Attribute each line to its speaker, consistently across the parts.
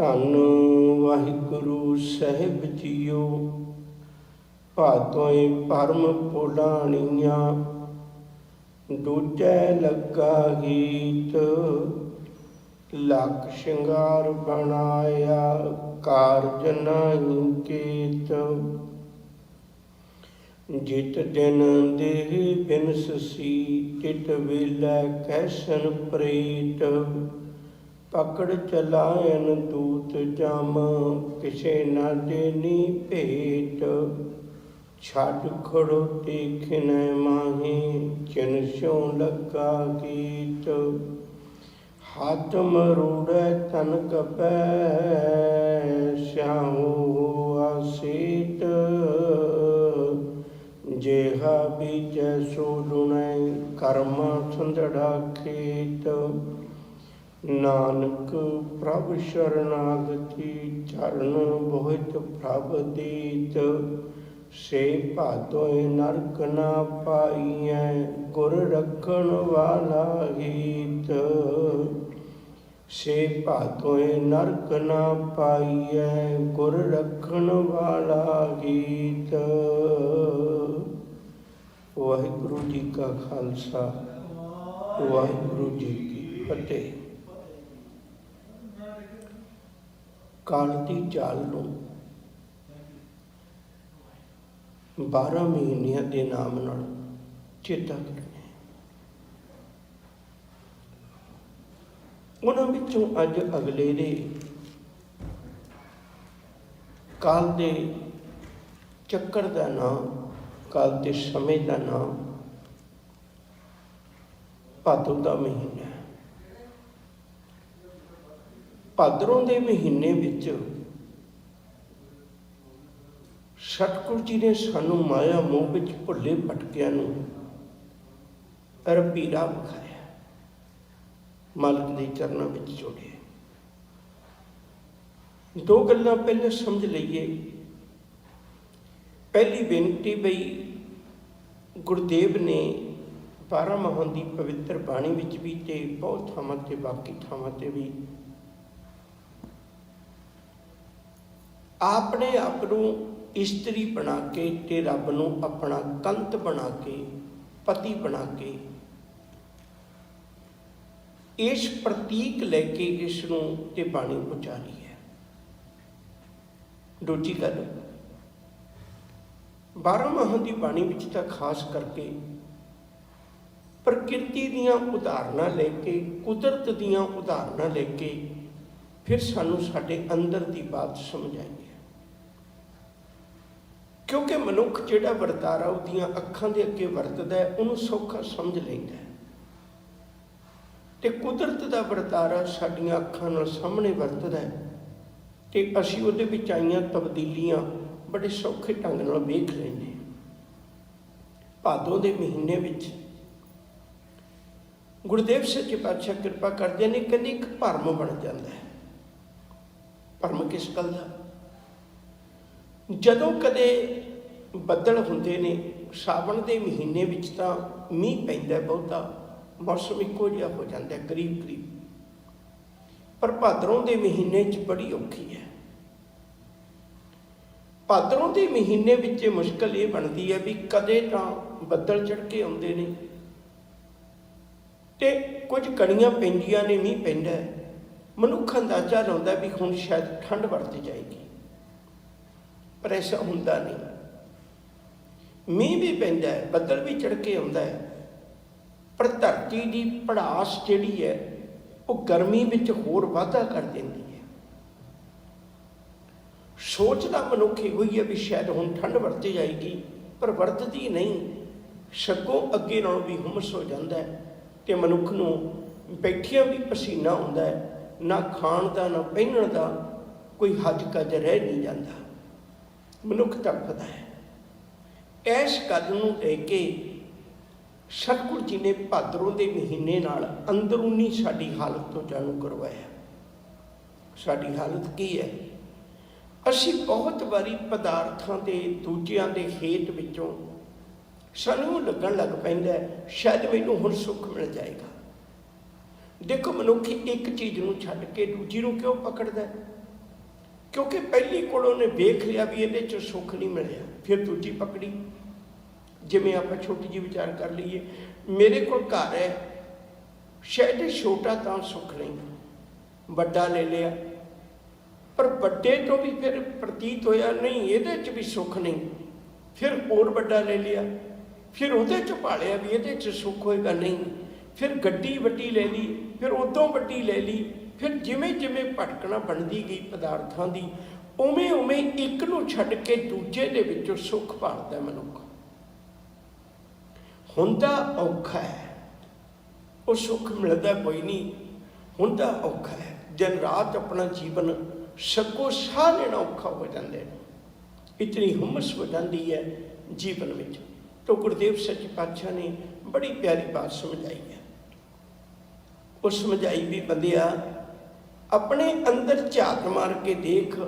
Speaker 1: ਧੰਨ ਵਾਹਿਗੁਰੂ ਸਾਹਿਬ ਜੀਓ। ਭਾਤੋਏ ਪਰਮ ਪੁਲਾਣੀਆਂ ਦੂਜੈ ਲੱਗਾ ਗੀਤ, ਲੱਖ ਸ਼ਿੰਗਾਰ ਬਣਾਇਆ ਕਾਰਜ ਨਹੀਂ ਕੀਤ। ਜਿਤ ਦਿਨ ਦੇਹ ਬਿਨਸ ਤਿਤ ਵੇਲੇ ਕੈਸਨ ਪ੍ਰੀਤ। ਪਕੜ ਚਲਾਇਨ ਦੂਤ ਜਮ, ਕਿਸੇ ਨਾ ਦੇਨੀ ਭੇਟ। ਛੱਡ ਖੜੋ ਦੇਖਨੇ ਮਾਹੀ, ਚਿਨ ਸਿਉ ਲੱਗਾ ਗੀਤ। ਹੱਥ ਮਰੂੜੈ ਤਨ ਕਪੈ ਸਿਆਹੂ ਆਸੀਤ। ਜੇਹਾ ਬੀਜੈ ਸੋ ਲੁਣੈ, ਕਰਮ ਸੰਧੜਾ ਖੇਤ। ਨਾਨਕ ਪ੍ਰਭ ਸ਼ਰਨਾਗਤੀ ਚਰਨ ਬਹੁਤ ਪ੍ਰਭ ਦੀਤ, ਸੇ ਭਾਤੋਏ ਨਰਕ ਨਾ ਪਾਈਐ, ਗੁਰ ਰੱਖਣ ਵਾਲਾ ਗੀਤ ਸੇ ਭਾਤੋਏ ਨਰਕ ਨਾ ਪਾਈਐ, ਗੁਰ ਰੱਖਣ ਵਾਲਾ ਗੀਤ ਵਾਹਿਗੁਰੂ ਜੀ ਕਾ ਖਾਲਸਾ, ਵਾਹਿਗੁਰੂ ਜੀ ਕੀ ਫਤਿਹ। ਕਾਲ ਦੀ ਚਾਲ ਨੂੰ 12 ਮਹੀਨਿਆਂ ਦੇ ਨਾਮ ਨਾਲ ਚੇਤਾ ਕਰਨਾ ਉਹਨਾਂ ਵਿੱਚੋਂ ਅੱਜ ਅਗਲੇ ਦੇ ਕਾਲ ਦੇ ਚੱਕਰ ਦਾ ਨਾਮ, ਕਾਲ ਦੇ ਸਮੇਂ ਦਾ ਨਾਮ ਭਾਦੋ ਦਾ ਮਹੀਨਾ ਹੈ ਭਾਦਰੋਂ ਦੇ ਮਹੀਨੇ ਵਿੱਚ ਸਤਿਗੁਰੂ ਜੀ ਨੇ ਸਾਨੂੰ ਮਾਇਆ ਮੋਹ ਵਿੱਚ ਭੁੱਲੇ ਭਟਕਿਆਂ ਨੂੰ ਰੱਬੀ ਵਿਖਾਇਆ। ਮਾਲਕ ਦੇ ਚਰਨਾਂ ਵਿੱਚ ਜੋੜਿਆ। ਦੋ ਗੱਲਾਂ ਪਹਿਲੇ ਸਮਝ ਲਈਏ। ਪਹਿਲੀ ਬੇਨਤੀ ਬਈ ਗੁਰਦੇਵ ਨੇ 12 ਮਹਾਂ ਦੀ ਪਵਿੱਤਰ ਬਾਣੀ ਵਿੱਚ ਵੀ ਤੇ ਬਹੁਤ ਥਾਵਾਂ ਤੇ, ਬਾਕੀ ਥਾਵਾਂ ਤੇ ਵੀ ਆਪਣੇ ਆਪ ਨੂੰ ਇਸਤਰੀ ਬਣਾ ਕੇ ਤੇ ਰੱਬ ਨੂੰ ਆਪਣਾ ਕੰਤ ਬਣਾ ਕੇ, ਪਤੀ ਬਣਾ ਕੇ। ਇਸ ਪ੍ਰਤੀਕ ਲੈ ਕੇ ਇਸ ਨੂੰ ਤੇ ਬਾਣੀ ਉਚਾਰੀ ਹੈ। ਦੂਜੀ ਗੱਲ 12 ਮਾਹਾਂ ਦੀ ਬਾਣੀ ਵਿੱਚ ਤਾਂ ਖਾਸ ਕਰਕੇ ਪ੍ਰਕਿਰਤੀ ਦੀਆਂ ਉਦਾਹਰਨਾਂ ਲੈ ਕੇ, ਕੁਦਰਤ ਦੀਆਂ ਉਦਾਹਰਨਾਂ ਲੈ ਕੇ ਫਿਰ ਸਾਨੂੰ ਸਾਡੇ ਅੰਦਰ ਦੀ ਬਾਤ ਸਮਝ ਆਈ ਕਿਉਂਕਿ ਮਨੁੱਖ ਜਿਹੜਾ ਵਰਤਾਰਾ ਉਹਦੀਆਂ ਅੱਖਾਂ ਦੇ ਅੱਗੇ ਵਰਤਦਾ ਹੈ, ਉਹਨੂੰ ਸੌਖਾ ਸਮਝ ਲੈਂਦਾ ਹੈ। ਤੇ ਕੁਦਰਤ ਦਾ ਵਰਤਾਰਾ ਸਾਡੀਆਂ ਅੱਖਾਂ ਨਾਲ ਸਾਹਮਣੇ ਵਰਤਦਾ ਹੈ ਤੇ ਅਸੀਂ ਉਹਦੇ ਵਿੱਚ ਆਈਆਂ ਤਬਦੀਲੀਆਂ ਬੜੇ ਸੌਖੇ ਢੰਗ ਨਾਲ ਵੇਖ ਲੈਂਦੇ ਹਾਂ। ਭਾਦੋ ਦੇ ਮਹੀਨੇ ਵਿੱਚ ਗੁਰਦੇਵ ਸੱਚੇ ਪਾਤਸ਼ਾਹ ਕਿਰਪਾ ਕਰਦੇ ਨੇ, ਕਹਿੰਦੇ ਇੱਕ ਭਰਮ ਬਣ ਜਾਂਦਾ ਹੈ। ਭਰਮ ਕਿਸ ਗੱਲ ਦਾ? ਜਦੋਂ ਕਦੇ ਬੱਦਲ ਹੁੰਦੇ ਨੇ, ਸਾਵਣ ਦੇ ਮਹੀਨੇ ਵਿੱਚ ਤਾਂ ਮੀਂਹ ਪੈਂਦਾ ਬਹੁਤਾ, ਮੌਸਮ ਇੱਕੋ ਜਿਹਾ ਹੋ ਜਾਂਦਾ, ਕਰੀਬ ਕਰੀਬ। ਪਰ ਭਾਦਰੋਂ ਦੇ ਮਹੀਨੇ 'ਚ ਬੜੀ ਔਖੀ ਹੈ। ਭਾਦਰੋਂ ਦੇ ਮਹੀਨੇ ਵਿੱਚ ਇਹ ਮੁਸ਼ਕਲ ਇਹ ਬਣਦੀ ਹੈ ਵੀ ਕਦੇ ਤਾਂ ਬੱਦਲ ਚੜ ਕੇ ਆਉਂਦੇ ਨੇ। ਤੇ ਕੁਝ ਕਣੀਆਂ ਪੈਂਦੀਆਂ ਨੇ, ਮੀਂਹ ਪੈਂਦਾ ਮਨੁੱਖ ਅੰਦਾਜ਼ਾ ਲਾਉਂਦਾ ਵੀ ਹੁਣ ਸ਼ਾਇਦ ਠੰਡ ਵਰਤ ਜਾਏਗੀ। ਪਰ ਹੁੰਦਾ ਨਹੀਂ। ਮੀਂਹ ਵੀ ਪੈਂਦਾ ਹੈ, ਬੱਦਲ ਵੀ ਚੜ ਕੇ ਆਉਂਦਾ ਹੈ, ਪਰ ਧਰਤੀ ਦੀ ਪੜਾਸ ਜਿਹੜੀ ਹੈ, ਉਹ ਗਰਮੀ ਵਿੱਚ ਹੋਰ ਵਾਧਾ ਕਰ ਦਿੰਦੀ ਹੈ। ਸੋਚਦਾ ਮਨੁੱਖ ਇਹੋ ਹੀ ਹੈ ਵੀ ਸ਼ਾਇਦ ਹੁਣ ਠੰਡ ਵਰਤੀ ਜਾਏਗੀ, ਪਰ ਵਰਤਦੀ ਨਹੀਂ। ਸਗੋਂ ਅੱਗੇ ਨਾਲੋਂ ਵੀ ਹੁਮਸ ਹੋ ਜਾਂਦਾ ਹੈ ਤੇ ਮਨੁੱਖ ਨੂੰ ਬੈਠਿਆਂ ਵੀ ਪਸੀਨਾ ਆਉਂਦਾ ਹੈ, ਨਾ ਖਾਣ ਦਾ, ਨਾ ਪਹਿਨਣ ਦਾ ਕੋਈ ਹੱਜ ਕੱਜ ਰਹਿ ਨਹੀਂ ਜਾਂਦਾ। ਮਨੁੱਖ ਤੜਫਦਾ ਹੈ। ਇਸ ਗੱਲ ਨੂੰ ਲੈ ਕੇ ਸਤਿਗੁਰੂ ਜੀ ਨੇ ਭਾਦਰੋਂ ਦੇ ਮਹੀਨੇ ਨਾਲ ਅੰਦਰੂਨੀ ਸਾਡੀ ਹਾਲਤ ਤੋਂ ਜਾਣੂ ਕਰਵਾਇਆ। ਸਾਡੀ ਹਾਲਤ ਕੀ ਹੈ? ਅਸੀਂ ਬਹੁਤ ਵਾਰੀ ਪਦਾਰਥਾਂ ਦੇ ਦੂਜਿਆਂ ਦੇ ਹੇਤ ਵਿੱਚੋਂ ਸਾਨੂੰ ਲੱਗਣ ਲੱਗ ਪੈਂਦਾ ਸ਼ਾਇਦ ਮੈਨੂੰ ਹੁਣ ਸੁੱਖ ਮਿਲ ਜਾਏਗਾ। ਦੇਖੋ ਮਨੁੱਖ ਇੱਕ ਚੀਜ਼ ਨੂੰ ਛੱਡ ਕੇ ਦੂਜੀ ਨੂੰ ਕਿਉਂ ਪਕੜਦਾ ਹੈ? ਕਿਉਂਕਿ ਪਹਿਲੀ ਕੋਲ ਉਹਨੇ ਵੇਖ ਲਿਆ ਵੀ ਇਹਦੇ ਚ ਸੁੱਖ ਨਹੀਂ ਮਿਲਿਆ। ਫਿਰ ਦੂਜੀ ਪਕੜੀ। ਜਿਵੇਂ ਆਪਾਂ ਛੋਟੀ ਜਿਹੀ ਵਿਚਾਰ ਕਰ ਲਈਏ, ਮੇਰੇ ਕੋਲ ਘਰ ਹੈ। ਸ਼ਾਇਦ ਛੋਟਾ ਤਾਂ ਸੁੱਖ ਨਹੀਂ। ਵੱਡਾ ਲੈ ਲਿਆ। ਪਰ ਵੱਡੇ ਤੋਂ ਵੀ ਫਿਰ ਪ੍ਰਤੀਤ ਹੋਇਆ, ਨਹੀਂ, ਇਹਦੇ 'ਚ ਵੀ ਸੁੱਖ ਨਹੀਂ। ਫਿਰ ਹੋਰ ਵੱਡਾ ਲੈ ਲਿਆ। ਫਿਰ ਉਹਦੇ 'ਚ ਭਾਲਿਆ ਵੀ ਇਹਦੇ 'ਚ ਸੁੱਖ ਹੋਏਗਾ ਨਹੀਂ। ਫਿਰ ਗੱਡੀ ਵੱਡੀ ਲੈ ਲਈ। ਫਿਰ ਉਦੋਂ ਵੱਡੀ ਲੈ ਲਈ। ਫਿਰ ਜਿਵੇਂ ਜਿਵੇਂ ਭਟਕਣਾ ਬਣਦੀ ਗਈ ਪਦਾਰਥਾਂ ਦੀ, ਉਵੇਂ ਉਵੇਂ ਇੱਕ ਨੂੰ ਛੱਡ ਕੇ ਦੂਜੇ ਦੇ ਵਿੱਚੋਂ ਸੁੱਖ ਭਾਲਦਾ ਮਨੁੱਖ। ਹੁੰਦਾ ਔਖਾ ਹੈ। ਉਹ ਸੁੱਖ ਮਿਲਦਾ ਕੋਈ ਨਹੀਂ। ਹੁੰਦਾ ਔਖਾ ਹੈ। ਦਿਨ ਰਾਤ ਆਪਣਾ ਜੀਵਨ ਸਕੋ ਸਾਹ ਲੈਣਾ ਔਖਾ ਹੋ ਜਾਂਦਾ ਨੇ ਇਤਨੀ ਹੁਮਸ ਹੋ ਜਾਂਦੀ ਹੈ ਜੀਵਨ ਵਿੱਚ। ਤੋ ਗੁਰਦੇਵ ਸੱਚ ਪਾਤਸ਼ਾਹ ਨੇ ਬੜੀ ਪਿਆਰੀ ਬਾਤ ਸਮਝਾਈ ਹੈ। ਉਹ ਸਮਝਾਈ ਵੀ ਬੰਦਿਆ ਆਪਣੇ ਅੰਦਰ ਝਾਤ ਮਾਰ ਕੇ ਦੇਖ।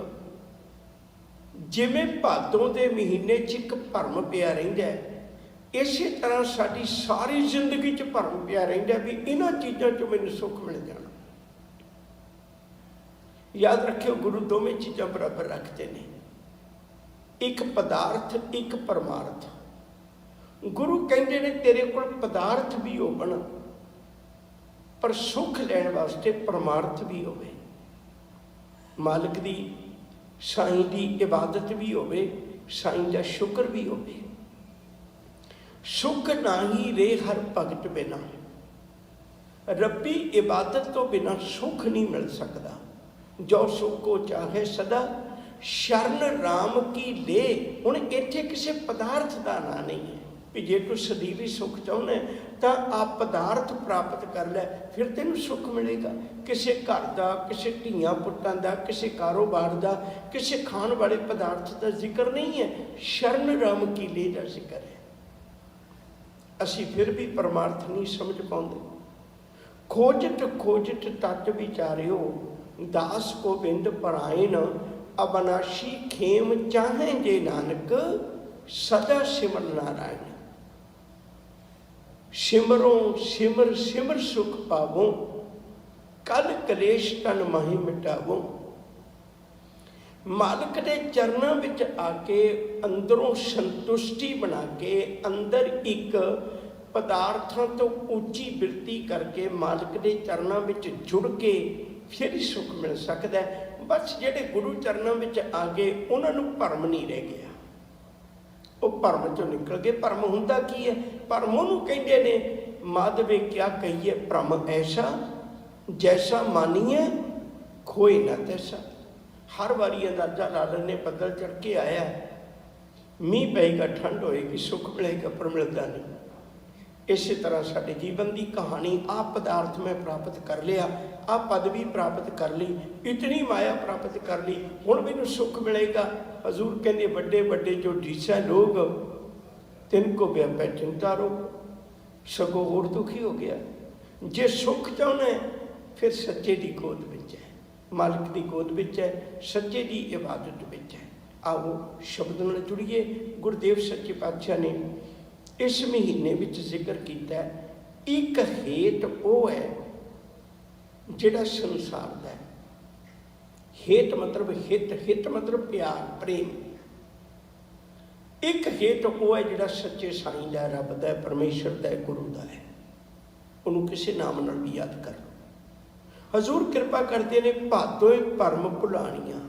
Speaker 1: ਜਿਵੇਂ ਭਾਦੋਂ ਦੇ ਮਹੀਨੇ 'ਚ ਇੱਕ ਭਰਮ ਪਿਆ ਰਹਿੰਦਾ ਹੈ, ਇਸੇ ਤਰ੍ਹਾਂ ਸਾਡੀ ਸਾਰੀ ਜ਼ਿੰਦਗੀ 'ਚ ਭਰਮ ਪਿਆ ਰਹਿੰਦਾ ਵੀ ਇਹਨਾਂ ਚੀਜ਼ਾਂ 'ਚੋਂ ਮੈਨੂੰ ਸੁੱਖ ਮਿਲ ਜਾਣਾ। ਯਾਦ ਰੱਖਿਓ, ਗੁਰੂ ਦੋਵੇਂ ਚੀਜ਼ਾਂ ਬਰਾਬਰ ਰੱਖਦੇ ਨੇ। ਇੱਕ ਪਦਾਰਥ, ਇੱਕ ਪਰਮਾਰਥ। ਗੁਰੂ ਕਹਿੰਦੇ ਨੇ, ਤੇਰੇ ਕੋਲ ਪਦਾਰਥ ਵੀ ਹੋਵਣ, ਪਰ ਸੁੱਖ ਲੈਣ ਵਾਸਤੇ ਪਰਮਾਰਥ ਵੀ ਹੋਵੇ। ਮਾਲਕ ਦੀ ਸਾਈਂ ਦੀ ਇਬਾਦਤ ਵੀ ਹੋਵੇ ਸਾਈਂ ਦਾ ਸ਼ੁਕਰ ਵੀ ਹੋਵੇ। ਸੁਖ ਨਹੀਂ ਰੇ ਹਰ ਭਗਤ ਬਿਨਾ। ਰੱਬੀ ਇਬਾਦਤ ਤੋਂ ਬਿਨਾ ਸੁਖ ਨਹੀਂ ਮਿਲ ਸਕਦਾ। ਜੋ ਸੁਖ ਕੋ ਚਾਹੇ ਸਦਾ, ਸ਼ਰਨ ਰਾਮ ਕੀ ਲੇ, ਹੁਣ ਇੱਥੇ ਕਿਸੇ ਪਦਾਰਥ ਦਾ ਨਾਂ ਨਹੀਂ ਹੈ। ਵੀ ਜੇ ਤੂੰ ਸਦੀਵੀ ਸੁਖ ਚਾਹੁੰਦਾ ਤਾਂ ਆ ਪਦਾਰਥ ਪ੍ਰਾਪਤ ਕਰ ਲੈ, ਫਿਰ ਤੈਨੂੰ ਸੁੱਖ ਮਿਲੇਗਾ। ਕਿਸੇ ਘਰ ਦਾ, ਕਿਸੇ ਧੀਆਂ ਪੁੱਤਾਂ ਦਾ, ਕਿਸੇ ਕਾਰੋਬਾਰ ਦਾ, ਕਿਸੇ ਖਾਣ ਵਾਲੇ ਪਦਾਰਥ ਦਾ ਜ਼ਿਕਰ ਨਹੀਂ ਹੈ। ਸ਼ਰਨ ਰਾਮ ਕੀ ਲੈ ਦਾ ਜ਼ਿਕਰ ਹੈ। ਅਸੀਂ ਫਿਰ ਵੀ ਪਰਮਾਰਥ ਨਹੀਂ ਸਮਝ ਪਾਉਂਦੇ। ਖੋਜਤ ਖੋਜਤ ਤਤ ਵਿਚਾਰਿਓ, ਦਾਸ ਗੋਬਿੰਦ ਪਰਾਇਣ, ਅਬਨਾਸ਼ੀ ਖੇਮ ਚਾਹੇ ਜੇ ਨਾਨਕ, ਸਦਾ ਸਿਮਰ ਨਾਰਾਇਣ। ਸਿਮਰੋ ਸਿਮਰ ਸਿਮਰ ਸੁਖ ਪਾਵੋ, ਕਲ ਕਲੇਸ਼ ਤਨ ਮਾਹੀ ਮਿਟਾਵੋ। ਮਾਲਕ ਦੇ ਚਰਨਾਂ ਵਿੱਚ ਆ ਕੇ ਅੰਦਰੋਂ ਸੰਤੁਸ਼ਟੀ ਬਣਾ ਕੇ ਅੰਦਰ ਇੱਕ ਪਦਾਰਥਾਂ ਤੋਂ ਉੱਚੀ ਬਿਰਤੀ ਕਰਕੇ ਮਾਲਕ ਦੇ ਚਰਨਾਂ ਵਿੱਚ ਜੁੜ ਕੇ ਫਿਰ ਹੀ ਸੁੱਖ ਮਿਲ ਸਕਦਾ ਬਸ ਜਿਹੜੇ ਗੁਰੂ ਚਰਨਾਂ ਵਿੱਚ ਆ ਗਏ, ਉਹਨਾਂ ਨੂੰ ਭਰਮ ਨਹੀਂ ਰਹਿ ਗਿਆ। ਉਹ ਭਰਮ ਚੋਂ ਨਿਕਲ ਗਏ। ਭਰਮ ਹੁੰਦਾ ਕੀ ਹੈ? ਭਰਮ ਉਹਨੂੰ ਕਹਿੰਦੇ ਨੇ, ਮਾਧਵੇ ਕਿਆ ਕਹੀਏ, ਭਰਮ ਐਸਾ, ਜੈਸਾ ਮਾਨੀਏ ਖੋਏ ਨਾ ਤੈਸਾ। ਹਰ ਵਾਰੀ ਅੰਦਾਜ਼ਾ ਲਾ ਲੈਂਦੇ ਬੱਦਲ ਚੜ ਕੇ ਆਇਆ। ਮੀਂਹ ਪਏਗਾ ਠੰਡ ਹੋਏਗੀ, ਸੁੱਖ ਮਿਲੇਗਾ, ਪਰ ਮਿਲਦਾ ਨਹੀਂ। ਇਸੇ ਤਰ੍ਹਾਂ ਸਾਡੇ ਜੀਵਨ ਦੀ ਕਹਾਣੀ ਆ ਪਦਾਰਥ ਮੈਂ ਪ੍ਰਾਪਤ ਕਰ ਲਿਆ ਆ ਪਦਵੀ ਪ੍ਰਾਪਤ ਕਰ ਲਈ, ਇਤਨੀ ਮਾਇਆ ਪ੍ਰਾਪਤ ਕਰ ਲਈ, ਹੁਣ ਮੈਨੂੰ ਸੁੱਖ ਮਿਲੇਗਾ। ਹਜ਼ੂਰ ਕਹਿੰਦੇ, ਵੱਡੇ ਵੱਡੇ ਜੋ ਢੀਸਾ ਲੋਗ ਤਿੰਨ ਕੋ ਵਿਆਪੈ ਚਿੰਤਾ ਰੋ ਸਗੋਂ ਹੋਰ ਦੁਖੀ ਹੋ ਗਿਆ। ਜੇ ਸੁੱਖ ਚਾਹੁੰਦਾ ਫਿਰ ਸੱਚੇ ਦੀ ਗੋਦ ਵਿੱਚ ਹੈ। ਮਾਲਕ ਦੀ ਗੋਦ ਵਿੱਚ ਹੈ, ਸੱਚੇ ਦੀ ਇਬਾਦਤ ਵਿੱਚ ਹੈ। ਆਓ ਸ਼ਬਦ ਨਾਲ ਜੁੜੀਏ। ਗੁਰਦੇਵ ਸੱਚੇ ਪਾਤਸ਼ਾਹ ਨੇ ਇਸ ਮਹੀਨੇ ਵਿੱਚ ਜ਼ਿਕਰ ਕੀਤਾ ਇੱਕ ਹੇਤ ਉਹ ਹੈ ਜਿਹੜਾ ਸੰਸਾਰ ਦਾ ਹੈ। ਹੇਤ ਮਤਲਬ ਹਿਤ ਹਿਤ ਮਤਲਬ ਪਿਆਰ ਪ੍ਰੇਮ। ਇੱਕ ਹੇਤ ਉਹ ਹੈ ਜਿਹੜਾ ਸੱਚੇ ਸਾਈਂ ਦਾ ਰੱਬ ਦਾ ਹੈ, ਪਰਮੇਸ਼ਰ ਦਾ ਗੁਰੂ ਦਾ ਹੈ। ਉਹਨੂੰ ਕਿਸੇ ਨਾਮ ਨਾਲ ਵੀ ਯਾਦ ਕਰ ਲਓ। ਹਜ਼ੂਰ ਕਿਰਪਾ ਕਰਦੇ ਨੇ ਭਾਦੋਏ ਭਰਮ ਭੁਲਾਣੀਆਂ।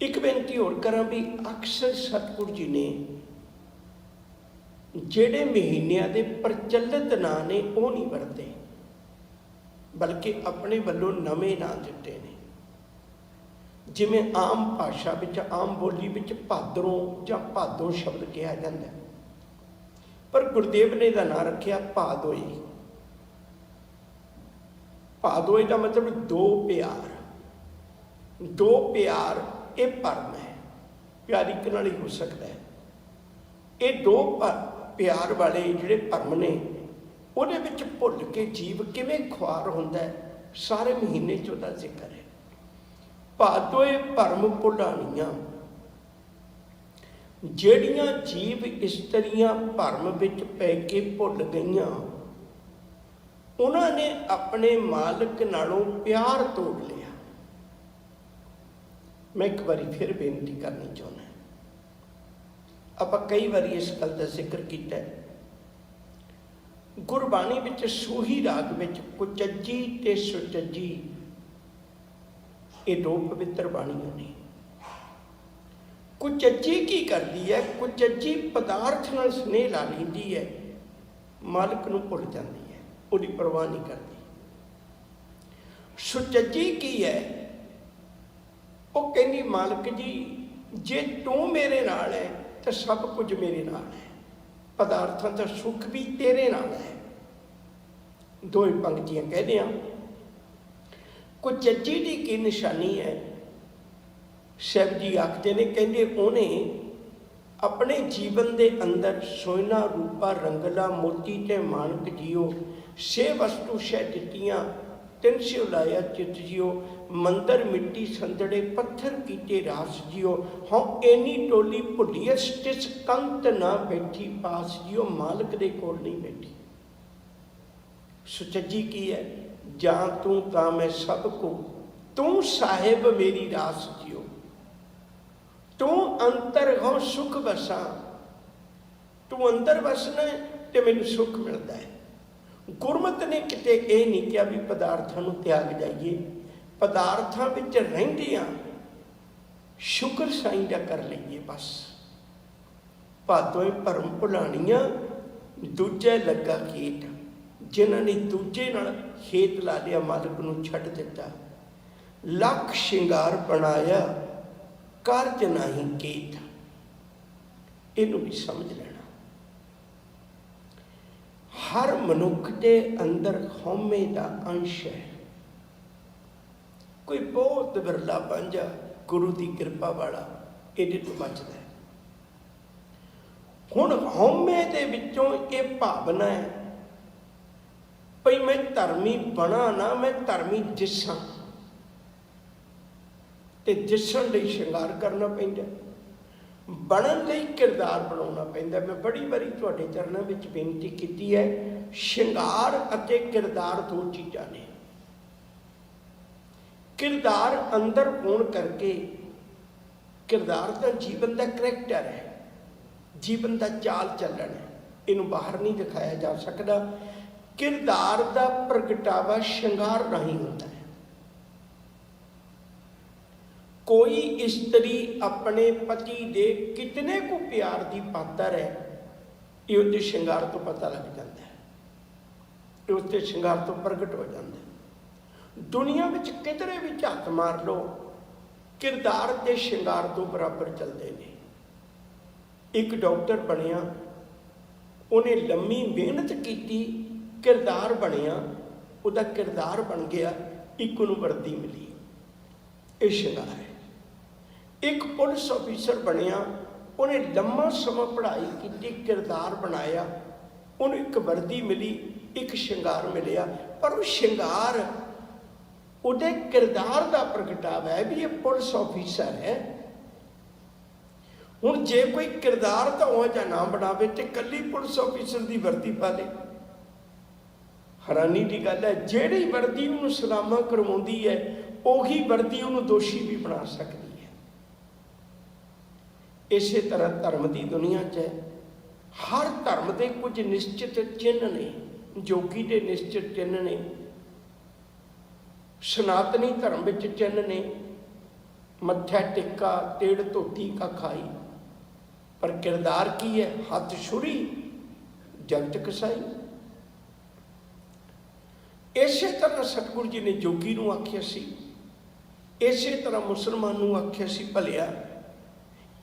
Speaker 1: ਇੱਕ ਬੇਨਤੀ ਹੋਰ ਕਰਾਂ ਵੀ ਅਕਸਰ ਸਤਿਗੁਰੂ ਜੀ ਨੇ ਜਿਹੜੇ ਮਹੀਨਿਆਂ ਦੇ ਪ੍ਰਚਲਿਤ ਨਾਂ ਨੇ ਉਹ ਨਹੀਂ ਵਰਤੇ, ਬਲਕਿ ਆਪਣੇ ਵੱਲੋਂ ਨਵੇਂ ਨਾਂ ਦਿੱਤੇ ਨੇ। ਜਿਵੇਂ ਆਮ ਭਾਸ਼ਾ ਵਿੱਚ, ਆਮ ਬੋਲੀ ਵਿੱਚ ਭਾਦਰੋਂ ਜਾਂ ਭਾਦੋਂ ਸ਼ਬਦ ਕਿਹਾ ਜਾਂਦਾ ਹੈ। ਪਰ ਗੁਰਦੇਵ ਨੇ ਦਾ ਨਾਂ ਰੱਖਿਆ ਭਾਦੋਈ। ਭਾਦੋਈ ਦਾ ਮਤਲਬ ਦੋ ਪਿਆਰ। ਦੋ ਪਿਆਰ, ਇਹ ਭਰਮ ਹੈ। ਪਿਆਰ ਇੱਕ ਨਾਲ ਹੀ ਹੋ ਸਕਦਾ ਹੈ। ਇਹ ਦੋ ਪ- ਪਿਆਰ ਵਾਲੇ ਜਿਹੜੇ ਭਰਮ ਨੇ, ਉਹਦੇ ਵਿੱਚ ਭੁੱਲ ਕੇ ਜੀਵ ਕਿਵੇਂ ਖੁਆਰ ਹੁੰਦਾ ਸਾਰੇ ਮਹੀਨੇ ਚ ਉਹਦਾ ਜ਼ਿਕਰ ਹੈ। ਭਾਦੋਏ ਭਰਮ ਭੁਲਾਣੀਆਂ, ਜਿਹੜੀਆਂ ਜੀਵ ਇਸਤਰੀਆਂ ਭਰਮ ਵਿੱਚ ਪੈ ਕੇ ਭੁੱਲ ਗਈਆਂ, ਉਹਨਾਂ ਨੇ ਆਪਣੇ ਮਾਲਕ ਨਾਲੋਂ ਪਿਆਰ ਤੋੜ ਲਿਆ। ਮੈਂ ਇੱਕ ਵਾਰੀ ਫਿਰ ਬੇਨਤੀ ਕਰਨੀ ਚਾਹੁੰਦਾ ਆਪਾਂ ਕਈ ਵਾਰੀ ਇਸ ਗੱਲ ਦਾ ਜ਼ਿਕਰ ਕੀਤਾ ਹੈ। ਗੁਰਬਾਣੀ ਵਿੱਚ ਸੂਹੀ ਰਾਗ ਵਿੱਚ ਕੁਚੱਜੀ ਤੇ ਸੁਚੱਜੀ, ਇਹ ਦੋ ਪਵਿੱਤਰ ਬਾਣੀਆਂ ਨੇ। ਕੁਚੱਜੀ ਕੀ ਕਰਦੀ ਹੈ? ਕੁਚੱਜੀ ਪਦਾਰਥ ਨਾਲ ਸਨੇਹ ਲਾ ਲੈਂਦੀ ਹੈ। ਮਾਲਕ ਨੂੰ ਭੁੱਲ ਜਾਂਦੀ ਹੈ, ਉਹਦੀ ਪਰਵਾਹ ਨਹੀਂ ਕਰਦੀ। ਸੁਚੱਜੀ ਕੀ ਹੈ? ਉਹ ਕਹਿੰਦੀ, ਮਾਲਕ ਜੀ, ਜੇ ਤੂੰ ਮੇਰੇ ਨਾਲ ਹੈ ਤਾਂ ਸਭ ਕੁਝ ਮੇਰੇ ਨਾਲ ਹੈ। ਪਦਾਰਥਾਂ ਦਾ ਸੁੱਖ ਵੀ ਤੇਰੇ ਨਾਲ ਹੈ। ਦੋ ਹੀ ਪੰਕਤੀਆਂ ਕਹਦੇ ਆ ਕੁਚੱਜੀ ਦੀ ਕੀ ਨਿਸ਼ਾਨੀ ਹੈ? ਸ਼ਿਵ ਜੀ ਆਖਦੇ ਨੇ, ਕਹਿੰਦੇ ਉਹਨੇ ਆਪਣੇ ਜੀਵਨ ਦੇ ਅੰਦਰ ਸੋਨਾ ਰੂਪਾ ਰੰਗਲਾ ਮੋਤੀ ਤੇ ਮਾਨਕ ਜੀਓ ਸੇ ਵਸਤੂ ਸ਼ੈ ਦਿੱਤੀਆਂ। ਤਿੰਨ ਸਿਉ ਲਾਇਆ ਚਿਤ ਜਿਓ ਮੰਦਰ ਮਿੱਟੀ ਸੰਦੜੇ ਪੱਥਰ ਕੀਤੇ ਰਾਸ ਜਿਓ ਹਉ ਐਨੀ ਟੋਲੀ ਭੁੱਲੀਏ ਸਟਿਸ ਕੰਤ ਨਾ ਬੈਠੀ ਪਾਸ ਜਿਓ ਮਾਲਕ ਦੇ ਕੋਲ ਨਹੀਂ ਬੈਠੀ ਸੁਚੱਜੀ ਕੀ ਹੈ ਜਾਂ ਤੂੰ ਤਾਂ ਮੈਂ ਸਭ ਕੋ ਤੂੰ ਸਾਹਿਬ ਮੇਰੀ ਰਾਸ ਜਿਓ ਤੂੰ ਅੰਤਰ ਹੋ ਸੁਖ ਵਸਾ ਤੂੰ ਅੰਦਰ ਵਸਣਾ ਹੈ ਤੇ ਮੈਨੂੰ ਸੁਖ ਮਿਲਦਾ ਹੈ ਗੁਰਮਤ ਨੇ ਕਿਤੇ ਇਹ ਨਹੀਂ ਕਿਹਾ ਵੀ ਪਦਾਰਥਾਂ ਨੂੰ ਤਿਆਗ ਜਾਈਏ। ਪਦਾਰਥਾਂ ਵਿੱਚ ਰਹਿੰਦਿਆਂ ਸ਼ੁਕਰ ਸਾਈਂ ਦਾ ਕਰ ਲਈਏ ਬਸ। ਭਾਦੋਏ ਭਰਮ ਭੁਲਾਣੀਆਂ, ਦੂਜੇ ਲੱਗਾ ਖੇਤ। ਜਿਨ੍ਹਾਂ ਨੇ ਦੂਜੇ ਨਾਲ ਖੇਤ ਲਾ ਲਿਆ, ਮਾਲਕ ਨੂੰ ਛੱਡ ਦਿੱਤਾ। ਲੱਖ ਸ਼ਿੰਗਾਰ ਬਣਾਇਆ, ਕਾਰਜ ਨਹੀਂ ਕੀਤ। ਇਹਨੂੰ ਵੀ ਸਮਝ ਲੈਣਾ। ਹਰ ਮਨੁੱਖ ਦੇ ਅੰਦਰ ਹਉਮੈ ਦਾ ਅੰਸ਼ ਹੈ। ਕੋਈ ਬਹੁਤ ਵਿਰਲਾ ਪੰਜਾ ਗੁਰੂ ਦੀ ਕਿਰਪਾ ਵਾਲਾ, ਇਹਦੇ ਤੋਂ ਬਚਦਾ ਹੈ। ਹੁਣ ਹਉਮੈ ਦੇ ਵਿੱਚੋਂ ਇਹ ਭਾਵਨਾ ਹੈ, ਭਈ ਮੈਂ ਧਰਮੀ ਬਣਾ ਨਾ, ਮੈਂ ਧਰਮੀ ਜਿਸਾਂ ਤੇ ਜਿਸਣ ਲਈ ਸ਼ਿੰਗਾਰ ਕਰਨਾ ਪੈਂਦਾ। ਬਣਨ ਲਈ ਕਿਰਦਾਰ ਬਣਾਉਣਾ ਪੈਂਦਾ। ਮੈਂ ਬੜੀ ਵਾਰੀ ਤੁਹਾਡੇ ਚਰਨਾਂ ਵਿੱਚ ਬੇਨਤੀ ਕੀਤੀ ਹੈ, ਸ਼ਿੰਗਾਰ ਅਤੇ ਕਿਰਦਾਰ ਦੋ ਚੀਜ਼ਾਂ ਨੇ। ਕਿਰਦਾਰ ਅੰਦਰ ਹੋਣ ਕਰਕੇ ਕਿਰਦਾਰ ਤਾਂ ਜੀਵਨ ਦਾ ਕਰੈਕਟਰ ਹੈ, ਜੀਵਨ ਦਾ ਚਾਲ ਚੱਲਣ ਹੈ, ਇਹਨੂੰ ਬਾਹਰ ਨਹੀਂ ਦਿਖਾਇਆ ਜਾ ਸਕਦਾ। ਕਿਰਦਾਰ ਦਾ ਪ੍ਰਗਟਾਵਾ ਸ਼ਿੰਗਾਰ ਰਾਹੀਂ ਹੁੰਦਾ ਹੈ ਕੋਈ ਇਸਤਰੀ ਆਪਣੇ ਪਤੀ ਦੇ ਕਿਤਨੇ ਕੁ ਪਿਆਰ ਦੀ ਪਾਤਰ ਹੈ, ਇਹ ਉਹਦੇ ਸ਼ਿੰਗਾਰ ਤੋਂ ਪਤਾ ਲੱਗ ਜਾਂਦਾ ਹੈ। ਇਹ ਉਸਦੇ ਸ਼ਿੰਗਾਰ ਤੋਂ ਪ੍ਰਗਟ ਹੋ ਜਾਂਦਾ ਹੈ। ਦੁਨੀਆ ਵਿੱਚ ਕਿਧਰੇ ਵੀ ਝੱਤ ਮਾਰ ਲਓ, ਕਿਰਦਾਰ ਤੇ ਸ਼ਿੰਗਾਰ ਤੋਂ ਬਰਾਬਰ ਚੱਲਦੇ ਨੇ। ਇੱਕ ਡਾਕਟਰ ਬਣਿਆ, ਉਹਨੇ ਲੰਮੀ ਮਿਹਨਤ ਕੀਤੀ, ਕਿਰਦਾਰ ਬਣਿਆ, ਉਹਦਾ ਕਿਰਦਾਰ ਬਣ ਗਿਆ, ਇੱਕ ਨੂੰ ਵਰਦੀ ਮਿਲੀ। ਇਹ ਸ਼ਿੰਗਾਰ ਹੈ। ਇੱਕ ਪੁਲਿਸ ਅਫੀਸਰ ਬਣਿਆ, ਉਹਨੇ ਲੰਮਾ ਸਮਾਂ ਪੜ੍ਹਾਈ ਕੀਤੀ, ਕਿਰਦਾਰ ਬਣਾਇਆ, ਉਹਨੂੰ ਇੱਕ ਵਰਦੀ ਮਿਲੀ, ਇੱਕ ਸ਼ਿੰਗਾਰ ਮਿਲਿਆ, ਪਰ ਉਹ ਸ਼ਿੰਗਾਰ ਉਹਦੇ ਕਿਰਦਾਰ ਦਾ ਪ੍ਰਗਟਾਵਾ ਹੈ ਵੀ ਇਹ ਪੁਲਿਸ ਅਫੀਸਰ ਹੈ। ਹੁਣ ਜੇ ਕੋਈ ਕਿਰਦਾਰ ਤਾਂ ਉਹ ਜਾਂ ਨਾ ਬਣਾਵੇ ਤੇ ਕੱਲੀ ਪੁਲਿਸ ਅਫੀਸਰ ਦੀ ਵਰਦੀ ਪਾ ਲੇ। ਹੈਰਾਨੀ ਦੀ ਗੱਲ ਹੈ, ਜਿਹੜੀ ਵਰਦੀ ਉਹਨੂੰ ਸਲਾਮਾ ਕਰਵਾਉਂਦੀ ਹੈ, ਉਹੀ ਵਰਦੀ ਉਹਨੂੰ ਦੋਸ਼ੀ ਵੀ ਬਣਾ ਸਕਦੀ ਇਸੇ ਤਰ੍ਹਾਂ ਧਰਮ ਦੀ ਦੁਨੀਆ 'ਚ ਹਰ ਧਰਮ ਦੇ ਕੁਝ ਨਿਸ਼ਚਿਤ ਚਿੰਨ੍ਹ ਨੇ, ਜੋਗੀ ਦੇ ਨਿਸ਼ਚਿਤ ਚਿੰਨ੍ਹ ਨੇ, ਸਨਾਤਨੀ ਧਰਮ ਵਿੱਚ ਚਿੰਨ੍ਹ ਨੇ। ਮੱਥਾ ਟਿੱਕਾ, ਤੇੜ ਧੋਤੀ ਕਾ ਖਾਈ। ਪਰ ਕਿਰਦਾਰ ਕੀ ਹੈ? ਹੱਥ ਛੁਰੀ, ਜਗਤ ਕਸਾਈ। ਇਸੇ ਤਰ੍ਹਾਂ ਸਤਿਗੁਰੂ ਜੀ ਨੇ ਜੋਗੀ ਨੂੰ ਆਖਿਆ ਸੀ। ਇਸੇ ਤਰ੍ਹਾਂ ਮੁਸਲਮਾਨ ਨੂੰ ਆਖਿਆ ਸੀ, ਭਲਿਆ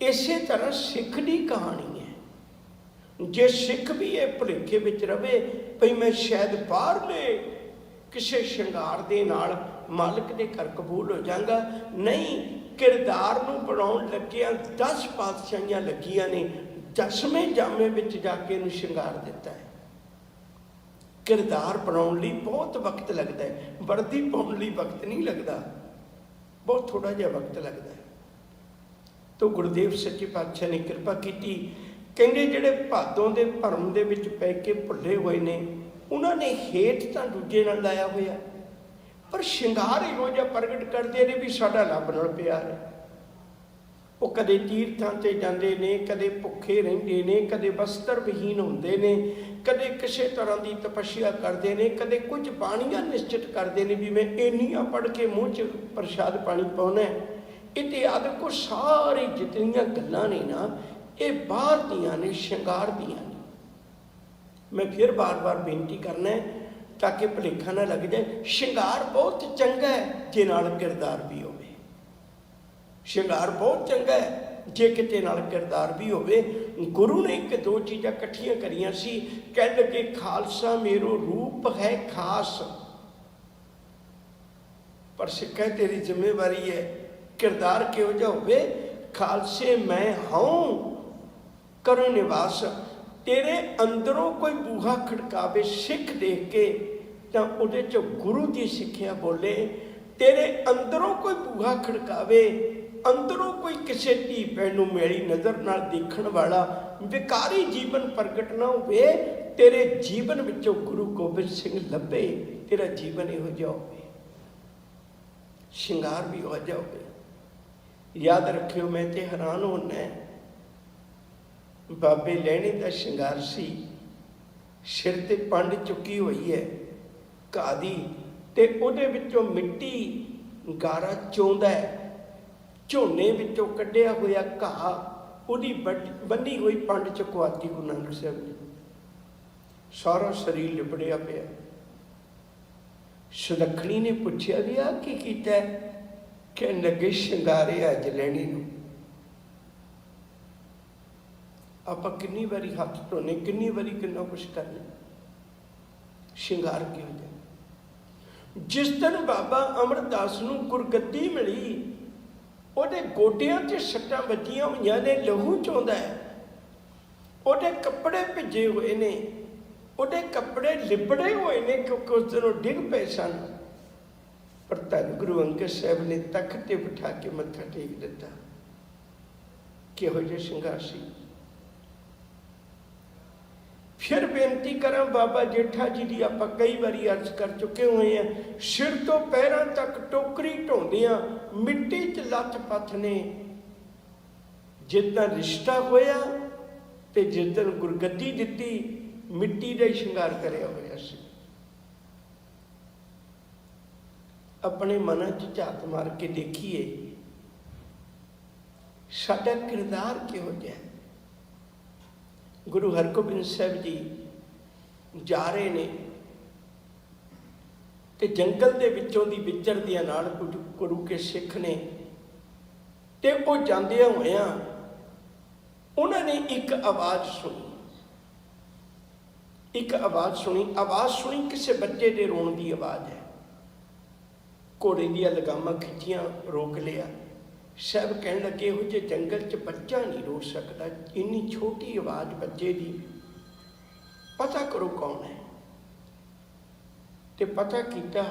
Speaker 1: ਇਸੇ ਤਰ੍ਹਾਂ ਸਿੱਖ ਦੀ ਕਹਾਣੀ ਹੈ। ਜੇ ਸਿੱਖ ਵੀ ਇਹ ਭੁਲੇਖੇ ਵਿੱਚ ਰਵੇ, ਭਈ ਮੈਂ ਸ਼ਾਇਦ ਬਾਹਰਲੇ ਕਿਸੇ ਸ਼ਿੰਗਾਰ ਦੇ ਨਾਲ ਮਾਲਕ ਦੇ ਘਰ ਕਬੂਲ ਹੋ ਜਾਗਾ। ਨਹੀਂ, ਕਿਰਦਾਰ ਨੂੰ ਬਣਾਉਣ ਲੱਗਿਆਂ 10 ਪਾਤਸ਼ਾਹੀਆਂ ਲੱਗੀਆਂ ਨੇ, ਦਸਵੇਂ ਜਾਮੇ ਵਿੱਚ ਜਾ ਕੇ ਇਹਨੂੰ ਸ਼ਿੰਗਾਰ ਦਿੱਤਾ ਹੈ। ਕਿਰਦਾਰ ਬਣਾਉਣ ਲਈ ਬਹੁਤ ਵਕਤ ਲੱਗਦਾ ਹੈ। ਵਰਦੀ ਪਾਉਣ ਲਈ ਵਕਤ ਨਹੀਂ ਲੱਗਦਾ। ਬਹੁਤ ਥੋੜਾ ਜਿਹਾ ਵਕਤ ਲੱਗਦਾ ਹੈ। ਤੋਂ ਗੁਰਦੇਵ ਸੱਚੇ ਪਾਤਸ਼ਾਹ ਨੇ ਕਿਰਪਾ ਕੀਤੀ। ਕਹਿੰਦੇ ਜਿਹੜੇ ਭਾਦੋਂ ਦੇ ਭਰਮ ਦੇ ਵਿੱਚ ਪੈ ਕੇ ਭੁੱਲੇ ਹੋਏ ਨੇ, ਉਹਨਾਂ ਨੇ ਹੇਠ ਤਾਂ ਦੂਜੇ ਨਾਲ ਲਾਇਆ ਹੋਇਆ। ਪਰ ਸ਼ਿੰਗਾਰ ਇਹੋ ਜਿਹਾ ਪ੍ਰਗਟ ਕਰਦੇ ਨੇ ਵੀ ਸਾਡਾ ਰੱਬ ਨਾਲ ਪਿਆਰ ਹੈ। ਉਹ ਕਦੇ ਤੀਰਥਾਂ ਤੇ ਜਾਂਦੇ ਨੇ, ਕਦੇ ਭੁੱਖੇ ਰਹਿੰਦੇ ਨੇ, ਕਦੇ ਵਸਤਰ ਵਿਹੀਨ ਹੁੰਦੇ ਨੇ, ਕਦੇ ਕਿਸੇ ਤਰ੍ਹਾਂ ਦੀ ਤਪੱਸਿਆ ਕਰਦੇ ਨੇ, ਕਦੇ ਕੁਝ ਬਾਣੀਆਂ ਨਿਸ਼ਚਿਤ ਕਰਦੇ ਨੇ ਵੀ ਮੈਂ ਇੰਨੀਆਂ ਪੜ ਕੇ ਮੂੰਹ 'ਚ ਪ੍ਰਸ਼ਾਦ ਪਾਣੀ ਪਾਉਣਾ ਹੈ। ਇਹ ਤੇ ਆਦਿ ਕੋ ਸਾਰੀ ਜਿਤਨੀਆਂ ਗੱਲਾਂ ਨੇ ਨਾ, ਇਹ ਬਾਹਰ ਦੀਆਂ ਨੇ, ਸ਼ਿੰਗਾਰ ਦੀਆਂ ਨੇ। ਮੈਂ ਫਿਰ ਬਾਰ-ਬਾਰ ਬੇਨਤੀ ਕਰਨਾ ਹੈ, ਤਾਂ ਕਿ ਭੁਲੇਖਾ ਨਾ ਲੱਗ ਜਾਏ, ਸ਼ਿੰਗਾਰ ਬਹੁਤ ਚੰਗਾ ਹੈ, ਜੇ ਨਾਲ ਕਿਰਦਾਰ ਵੀ ਹੋਵੇ। ਸ਼ਿੰਗਾਰ ਬਹੁਤ ਚੰਗਾ ਹੈ, ਜੇ ਕਿਤੇ ਨਾਲ ਕਿਰਦਾਰ ਵੀ ਹੋਵੇ। ਗੁਰੂ ਨੇ ਇੱਕ ਦੋ ਚੀਜ਼ਾਂ ਇਕੱਠੀਆਂ ਕਰੀਆਂ ਸੀ ਕਹਿ ਲੱਗੇ, ਖਾਲਸਾ ਮੇਰੋ ਰੂਪ ਹੈ ਖਾਸ। ਪਰ ਸਿੱਖਾਂ ਤੇਰੀ ਜ਼ਿੰਮੇਵਾਰੀ ਹੈ ਕਿਰਦਾਰ ਕਿਹੋ ਜਿਹਾ ਹੋਵੇ? ਖਾਲਸੇ, ਮੈਂ ਹਾਂ। ਕਰੋ ਨਿਵਾਸ। ਤੇਰੇ ਅੰਦਰੋਂ ਕੋਈ ਬੂਹਾ ਖੜਕਾਵੇ ਸਿੱਖ ਦੇਖ ਕੇ, ਤਾਂ ਉਹਦੇ ਚ ਗੁਰੂ ਦੀ ਸਿੱਖਿਆ ਬੋਲੇ। ਤੇਰੇ ਅੰਦਰੋਂ ਕੋਈ ਬੂਹਾ ਖੜਕਾਵੇ, ਅੰਦਰੋਂ ਕੋਈ ਕਿਸੇ ਧੀ ਭੈਣ ਨੂੰ ਮੇਰੀ ਨਜ਼ਰ ਨਾਲ ਦੇਖਣ ਵਾਲਾ ਵਿਕਾਰੀ ਜੀਵਨ ਪ੍ਰਗਟ ਨਾ ਹੋਵੇ, ਤੇਰੇ ਜੀਵਨ ਵਿੱਚੋਂ ਗੁਰੂ ਗੋਬਿੰਦ ਸਿੰਘ ਲੱਭੇ, ਤੇਰਾ ਜੀਵਨ ਇਹੋ ਜਿਹਾ ਹੋਵੇ। ਸ਼ਿੰਗਾਰ ਵੀ ਹੋ ਜਿਹਾ ਹੋਵੇ। ਯਾਦ ਰੱਖਿਓ ਮੈਂ ਤੇ ਹੈਰਾਨ ਹੋਣਾ ਬਾਬੇ ਲੈਣੇ ਦਾ ਸ਼ਿੰਗਾਰ ਸੀ। ਸਿਰ ਤੇ ਪੰਡ ਚੁੱਕੀ ਹੋਈ ਹੈ। ਘਾਹ ਦੀ ਤੇ ਉਹਦੇ ਵਿੱਚੋਂ ਮਿੱਟੀ ਗਾਰਾ ਚੋਂਦਾ ਹੈ। ਝੋਨੇ ਵਿੱਚੋਂ ਕੱਢਿਆ ਹੋਇਆ ਘਾਹ ਉਹਦੀ ਵੱਡ- ਬੰਨੀ ਹੋਈ ਪੰਡ ਚੁਕਵਾਤੀ ਗੁਰੂ ਨਾਨਕ ਸਾਹਿਬ ਨੇ। ਸਾਰਾ ਸਰੀਰ ਲਿਪੜਿਆ ਪਿਆ। ਸੁਲੱਖਣੀ ਨੇ ਪੁੱਛਿਆ ਵੀ ਆ ਕੀ ਕੀਤਾ ਕਹਿਣ ਲੱਗੇ ਸ਼ਿੰਗਾਰੇ ਅੱਜ ਲੈਣੀ ਨੂੰ। ਆਪਾਂ ਕਿੰਨੀ ਵਾਰੀ ਹੱਥ ਧੋਨੇ, ਕਿੰਨੀ ਵਾਰੀ ਕਿੰਨਾ ਕੁਛ ਕਰਨੇ। ਸ਼ਿੰਗਾਰ ਕਿਉਂ ਜਾ ਜਿਸ ਦਿਨ ਬਾਬਾ ਅਮਰਦਾਸ ਨੂੰ ਗੁਰਗੱਦੀ ਮਿਲੀ, ਉਹਦੇ ਗੋਡਿਆਂ 'ਤੇ ਸੱਟਾਂ ਵੱਜੀਆਂ ਹੋਈਆਂ ਨੇ, ਲਹੂ ਚੋਂਦਾ ਹੈ। ਉਹਦੇ ਕੱਪੜੇ ਭਿੱਜੇ ਹੋਏ ਨੇ, ਉਹਦੇ ਕੱਪੜੇ ਲਿਬੜੇ ਹੋਏ ਨੇ, ਕਿਉਂਕਿ ਉਸ ਦਿਨ ਉਹ ਡਿੱਗ ਪਏ ਸਨ। ਪਰ ਧੰਨ ਗੁਰੂ ਅੰਗਦ ਸਾਹਿਬ ਨੇ ਤਖਤ ਤੇ ਬਿਠਾ ਕੇ ਮੱਥਾ ਟੇਕ ਦਿੱਤਾ। ਕਿਹੋ ਜਿਹਾ ਸ਼ਿੰਗਾਰ ਸੀ। ਫਿਰ ਬੇਨਤੀ ਕਰਾਂ ਬਾਬਾ ਜੇਠਾ ਜੀ ਦੀ ਆਪਾਂ ਕਈ ਵਾਰੀ ਅਰਜ਼ ਕਰ ਚੁੱਕੇ ਹੋਏ ਆ ਸਿਰ ਤੋਂ ਪੈਰਾਂ ਤੱਕ ਟੋਕਰੀ ਢੋਂਦਿਆਂ ਮਿੱਟੀ 'ਚ ਲੱਥ ਪੱਥ ਨੇ ਜਿੱਦਾਂ ਰਿਸ਼ਤਾ ਹੋਇਆ ਤੇ ਜਿੱਦਣ ਗੁਰਗੱਦੀ ਦਿੱਤੀ, ਮਿੱਟੀ ਦਾ ਹੀ ਸ਼ਿੰਗਾਰ ਕਰਿਆ ਹੋਇਆ ਸੀ ਆਪਣੇ ਮਨਾਂ 'ਚ ਝਾਤ ਮਾਰ ਕੇ ਦੇਖੀਏ, ਸਾਡਾ ਕਿਰਦਾਰ ਕਿਹੋ ਜਿਹਾ ਹੈ? ਗੁਰੂ ਹਰਗੋਬਿੰਦ ਸਾਹਿਬ ਜੀ ਜਾ ਰਹੇ ਨੇ ਤੇ ਜੰਗਲ ਦੇ ਵਿੱਚੋਂ ਦੀ ਵਿਚਰਦਿਆਂ ਨਾਲ ਕੁਝ ਗੁਰੂ ਕੇ ਸਿੱਖ ਨੇ ਤੇ ਉਹ ਜਾਂਦਿਆਂ ਹੋਇਆਂ ਉਹਨਾਂ ਨੇ ਇੱਕ ਆਵਾਜ਼ ਸੁਣੀ। ਇੱਕ ਆਵਾਜ਼ ਸੁਣੀ ਆਵਾਜ਼ ਸੁਣੀ ਕਿਸੇ ਬੱਚੇ ਦੇ ਰੋਣ ਦੀ ਆਵਾਜ਼ ਹੈ। ਘੋੜੇ ਦੀਆਂ ਲਗਾਮਾਂ ਖਿੱਚੀਆਂ, ਰੋਕ ਲਿਆ। ਸਭ ਕਹਿਣ ਲੱਗੇ ਇਹੋ ਜਿਹੇ ਜੰਗਲ 'ਚ ਬੱਚਾ ਨਹੀਂ ਰੋ ਸਕਦਾ, ਇੰਨੀ ਛੋਟੀ ਆਵਾਜ਼ ਬੱਚੇ ਦੀ, ਪਤਾ ਕਰੋ ਕੌਣ ਹੈ? ਤੇ ਪਤਾ ਕੀਤਾ,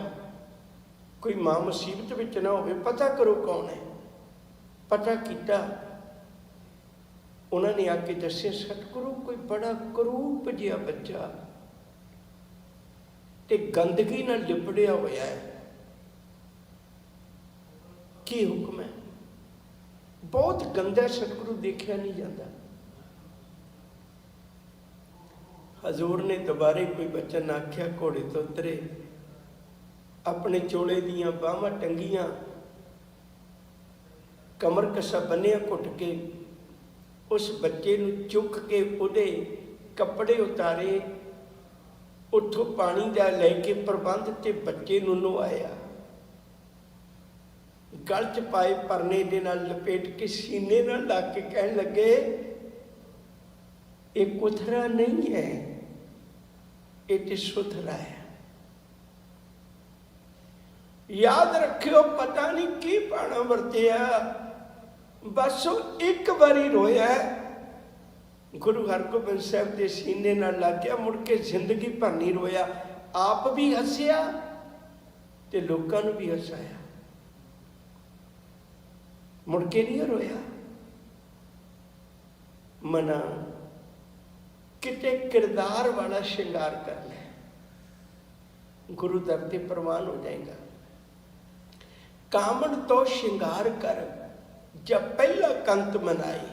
Speaker 1: ਕੋਈ ਮਾਂ ਮੁਸੀਬਤ ਵਿੱਚ ਨਾ ਹੋਵੇ, ਪਤਾ ਕਰੋ ਕੌਣ ਹੈ? ਪਤਾ ਕੀਤਾ, ਉਹਨਾਂ ਨੇ ਆ ਕੇ ਦੱਸਿਆ, ਸਤਿਗੁਰੂ ਕੋਈ ਬੜਾ ਕਰੂਪ ਜਿਹਾ ਬੱਚਾ ਤੇ ਗੰਦਗੀ ਨਾਲ ਲਿਪੜਿਆ ਹੋਇਆ ਹੈ। ਕੀ ਹੁਕਮ ਹੈ? ਬਹੁਤ ਗੰਦਾ ਸਤਿਗੁਰੂ ਦੇਖਿਆ ਨਹੀਂ ਜਾਂਦਾ। ਹਜ਼ੂਰ ਨੇ ਦੁਬਾਰੇ ਕੋਈ ਬਚਨ ਆਖਿਆ, ਘੋੜੇ ਤੋਂ ਉਤਰੇ। ਆਪਣੇ ਚੋਲੇ ਦੀਆਂ ਬਾਹਾਂ ਟੰਗੀਆਂ। ਕਮਰ ਕਸਾ ਬੰਨਿਆ ਘੁੱਟ ਕੇ। ਉਸ ਬੱਚੇ ਨੂੰ ਚੁੱਕ ਕੇ ਉਹਦੇ ਕੱਪੜੇ ਉਤਾਰੇ। ਉੱਥੋਂ ਪਾਣੀ ਦਾ ਲੈ ਕੇ ਪ੍ਰਬੰਧ ਤੇ ਬੱਚੇ ਨੂੰ ਨਵਾਇਆ। ਗਲ ਚ ਪਾਏ ਪਰਨੇ ਦੇ ਨਾਲ ਲਪੇਟ ਕੇ ਸੀਨੇ ਨਾਲ ਲਾ ਕੇ ਕਹਿਣ ਲੱਗੇ, ਇਹ ਕੁਥਰਾ ਨਹੀਂ ਹੈ, ਇਹ ਤੇ ਸੁਥਰਾ ਹੈ। ਯਾਦ ਰੱਖਿਓ, ਪਤਾ ਨਹੀਂ ਕੀ ਪਾਣਾ ਵਰਤਿਆ, ਬਸ ਉਹ ਇੱਕ ਵਾਰੀ ਰੋਇਆ। ਗੁਰੂ ਹਰਗੋਬਿੰਦ ਸਾਹਿਬ ਦੇ ਸੀਨੇ ਨਾਲ ਲੱਗਿਆ ਮੁੜ ਕੇ ਜ਼ਿੰਦਗੀ ਭਰ ਨਹੀਂ ਰੋਇਆ। ਆਪ ਵੀ ਹੱਸਿਆ ਤੇ ਲੋਕਾਂ ਨੂੰ ਵੀ ਹਸਾਇਆ। ਮੁੜ ਕੇ ਨਹੀਂ ਰੋਇਆ। ਮਨਾ, ਕਿਤੇ ਕਿਰਦਾਰ ਵਾਲਾ ਸ਼ਿੰਗਾਰ ਕਰ ਲੈ। ਗੁਰੂ ਦਰ ਤੇ ਪ੍ਰਵਾਨ ਹੋ ਜਾਏਗਾ। ਕਾਮਣ ਤੋਂ ਸ਼ਿੰਗਾਰ ਕਰ ਜਬ ਪਹਿਲਾ ਕੰਤ ਮਨਾਈ